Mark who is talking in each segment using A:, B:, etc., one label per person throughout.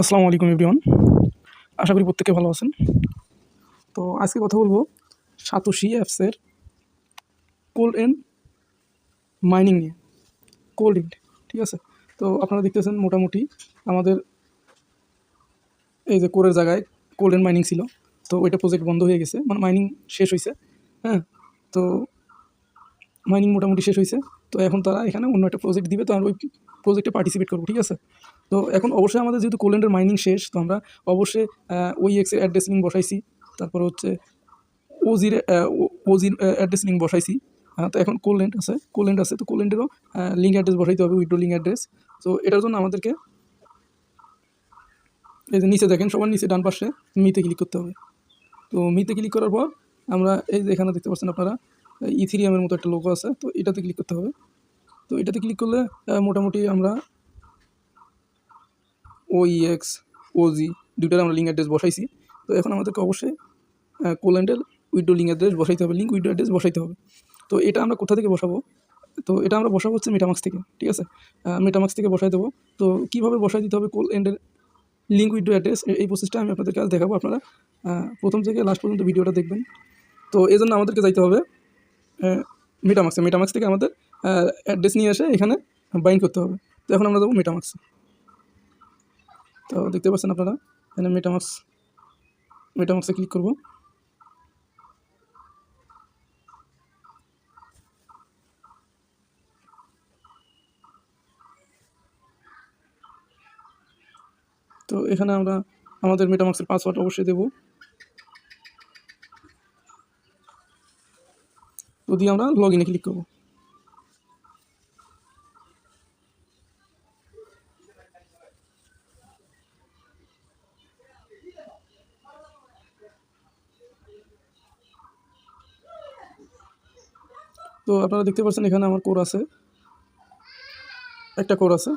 A: আসসালামু আলাইকুম এভরিওয়ান। আশা করি প্রত্যেকে ভালো আছেন। তো আজকে কথা বলব সাতোশি অ্যাপসের কোল্ড এন্ড মাইনিং নিয়ে। কোল্ড এন্ড ঠিক আছে? তো আপনারা দেখতেছেন মোটামুটি আমাদের এই যে কোরের জায়গায় কোল্ড এন্ড মাইনিং ছিল। তো ওইটা প্রজেক্ট বন্ধ হয়ে গেছে। মানে মাইনিং শেষ হয়েছে হ্যাঁ? তো মাইনিং মোটামুটি শেষ হয়েছে তো এখন তারা এখানে অন্য একটা প্রজেক্ট দিবে। তো আমরা ওই প্রজেক্টে পার্টিসিপেট করব, ঠিক আছে? তো এখন অবশ্যই আমাদের যেহেতু কোল্যান্ডের মাইনিং শেষ, তো আমরা অবশ্যই ওই এক্সের অ্যাড্রেস লিঙ্ক বসাইছি। তারপর হচ্ছে ওজির ওজির অ্যাড্রেস লিঙ্ক বসাইছি। হ্যাঁ তো এখন কোল্যান্ড আছে কোল্যান্ড আছে, তো কোল্যান্ডেরও লিঙ্ক অ্যাড্রেস বসাইতে হবে উইড্রো লিঙ্ক অ্যাড্রেস তো এটার জন্য আমাদেরকে এই যে নিচে দেখেন, সবার নিচে ডান পাশে মিতে ক্লিক করতে হবে। তো মিতে ক্লিক করার পর আমরা এই যে এখানে দেখতে পাচ্ছেন আপনারা ইথিরিয়ামের মতো একটা লোগো আছে, তো এটাতে ক্লিক করতে হবে। তো এটাতে ক্লিক করলে মোটামুটি আমরা ওইএক্স ওজি দুইটার আমরা লিঙ্ক অ্যাড্রেস বসাইছি। তো এখন আমাদেরকে অবশ্যই কোল্যান্ডের উইডো লিঙ্ক অ্যাড্রেস বসাইতে হবে। লিঙ্ক উইডো অ্যাড্রেস বসাইতে হবে। তো এটা আমরা কোথা থেকে বসাবো? তো এটা আমরা বসাবো হচ্ছে মেটামাক্স থেকে, ঠিক আছে? মেটামাক্স থেকে বসাই দেবো। তো কীভাবে বসাই দিতে হবে কোল এন্ডের লিঙ্ক উইডো অ্যাড্রেস এই প্রসেসটা আমি আপনাদেরকে আজ দেখাবো আপনারা। প্রথম থেকে লাস্ট পর্যন্ত ভিডিওটা দেখবেন। তো এই জন্য আমাদেরকে যাইতে হবে মেটামাক্সে মেটামাক্স থেকে আমাদের অ্যাড্রেস নিয়ে এসে এখানে বাইন্ড করতে হবে। তো এখন আমরা যাব মেটামাক্সে তো দেখতে পাচ্ছেন আপনারা? এখানে মেটামাক্স মেটামাক্সে ক্লিক করব। তো এখানে আমরা আমাদের মেটামাক্সের পাসওয়ার্ড অবশ্যই দেব। তো দিয়ে আমরা লগ ইনে ক্লিক করব। তো আপনারা দেখতে পাচ্ছেন এখানে আমার কোর আছে। একটা কোর আছে।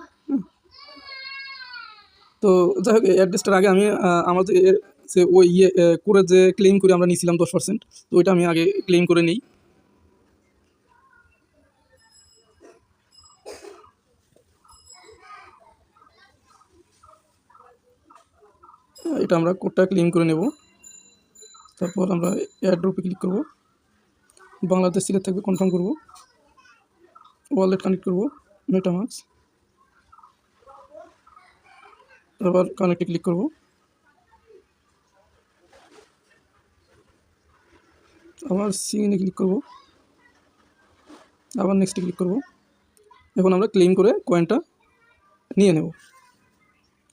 A: তো যাই হোক অ্যাড্রেসটার আগে আমি আমাদের এর, যে ওই ইয়ে করে যে ক্লেম করে আমরা নিয়েছিলাম দশ পার্সেন্ট তো ওইটা আমি আগে ক্লেম করে নিই। এটা আমরা কোডটা ক্লেম করে নেব। তারপর আমরা এয়ারড্রপে ক্লিক করব। বাংলাদেশ সিলেক্ট থাকবে কনফার্ম করব? ওয়ালেট কানেক্ট করব মেটামাক্স তারপর কানেক্টে ক্লিক করব। আবার সিএনে ক্লিক করব। আবার নেক্সটে ক্লিক করব। এখন আমরা ক্লেম করে কয়েনটা নিয়ে নেব।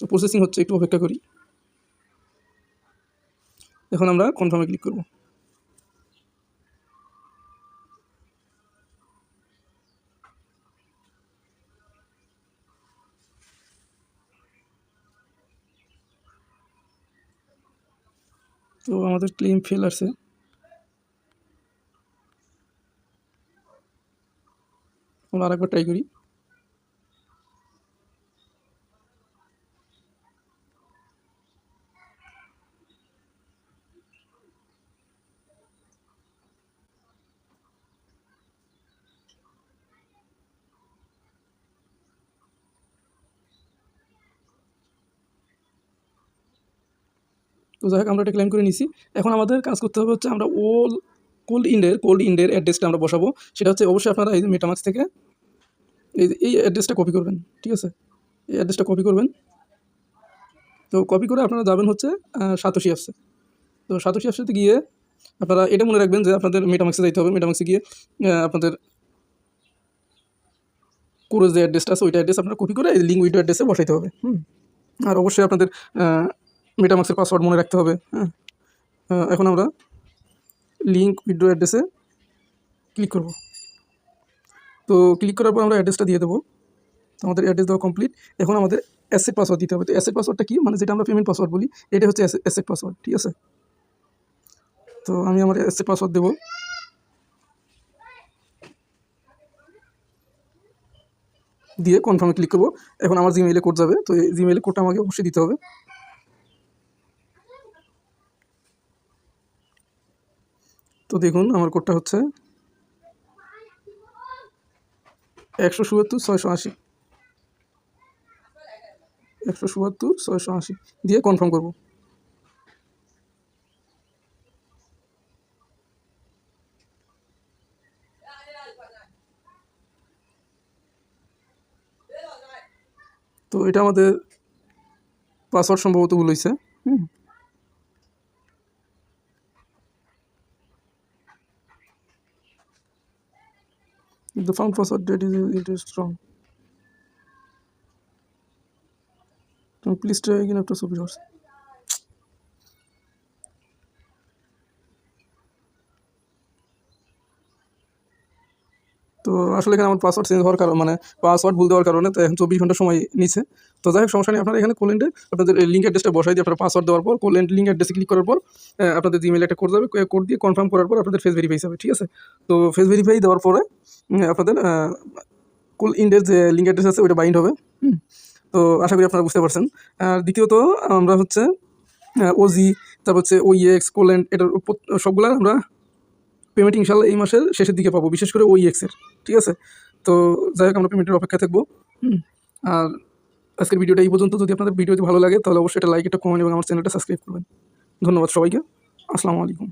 A: তো প্রসেসিং হচ্ছে, একটু অপেক্ষা করি। এখন আমরা কনফার্মে ক্লিক করব। তো আমাদের ক্লেম ফেল আছে। আমরা আরেকবার ট্রাই করি। তো যাই হোক, আমরা এটা ক্লেম করে নিছি। এখন আমাদের কাজ করতে হবে হচ্ছে আমরা ওল কোল্ড ইন্ডের কোল্ড ইন্ডের অ্যাড্রেসটা আমরা বসাবো। সেটা হচ্ছে অবশ্যই আপনারা এই মেটামাক্স থেকে এই এই অ্যাড্রেসটা কপি করবেন, ঠিক আছে? এই অ্যাড্রেসটা কপি করবেন। তো কপি করে আপনারা যাবেন হচ্ছে সাতোশি অ্যাপসে তো সাতোশি অ্যাপসেতে গিয়ে আপনারা এটা মনে রাখবেন যে আপনাদের মেটামাক্সে যাইতে হবে। মেটামাক্সে গিয়ে আপনাদের কোরের যে অ্যাড্রেসটা আছে, ওইটা অ্যাড্রেস আপনারা কপি করে লিঙ্ক উইডো অ্যাড্রেসে বসাইতে হবে। হুম। আর অবশ্যই আপনাদের মেটামাক্সের পাসওয়ার্ড মনে রাখতে হবে হ্যাঁ? এখন আমরা লিঙ্ক উইড্রো অ্যাড্রেসে ক্লিক করব। তো ক্লিক করার পর আমরা অ্যাড্রেসটা দিয়ে দেবো। তো আমাদের অ্যাড্রেস দেওয়া কমপ্লিট এখন আমাদের অ্যাসেট পাসওয়ার্ড দিতে হবে। তো অ্যাসেট পাসওয়ার্ডটা কি? মানে যেটা আমরা পেমেন্ট পাসওয়ার্ড বলি, এটা হচ্ছে অ্যাসেট পাসওয়ার্ড ঠিক আছে? তো আমি আমার অ্যাসেট পাসওয়ার্ড দেবো। দিয়ে কনফার্মে ক্লিক করব। এখন আমার জিমেইলে কোড যাবে। তো এই জিমেইলে কোডটা আমাকে অবশ্যই দিতে হবে। তো দেখুন, আমার কোডটা হচ্ছে একশো সত্তর ছয়শো আশি। একশো চুয়াত্তর, ছয়শো আশি দিয়ে কনফার্ম করব। তো এটা আমাদের পাসওয়ার্ড সম্ভবত ভুল হয়েছে হুম। The found password that is, it is wrong. So please try again after so hours. তো আসলে এখানে আমার পাসওয়ার্ড চেঞ্জ হওয়ার কারণে মানে পাসওয়ার্ড ভুল দেওয়ার কারণে তো এখন চব্বিশ ঘণ্টা সময় নিচ্ছে তো যাই হোক, সমস্যা নেই আপনারা এখানে কোলেন্টে আপনাদের লিঙ্ক অ্যাড্রেসটা বসাই দিয়ে আপনারা পাসওয়ার্ড দেওয়ার পর কোলেন্ট লিঙ্ক অ্যাড্রেসে ক্লিক করার পর আপনাদের জিমেলে একটা কোড যাবে কোড দিয়ে কনফার্ম করার পর আপনাদের ফেস ভেরিফাই হবে ঠিক আছে তো ফেস ভেরিফাই দেওয়ার পরে আপনাদের কুল ইন্ডের যে লিঙ্ক অ্যাড্রেস আছে ওইটা বাইন্ড হবে। হুম। তো আশা করি আপনারা বুঝতে পারছেন। আর দ্বিতীয়ত আমরা হচ্ছে ওজি তারপর হচ্ছে ওইএক্স কোল্যান্ড এটার উপর- সবগুলা আমরা পেমেন্ট ইনশাল্লাহ এই মাসের শেষের দিকে পাবো বিশেষ করে ওইএক্সের ঠিক আছে? তো যাই হোক আমরা পেমেন্টের অপেক্ষা থাকব। হুম। আর আজকের ভিডিওটা এই পর্যন্ত। যদি আপনাদের ভিডিওটি ভালো লাগে তাহলে অবশ্যই এটা লাইক একটা কমেন্ট এবং আমার চ্যানেলটা সাবস্ক্রাইব করবেন। ধন্যবাদ সবাইকে। আসসালামু আলাইকুম।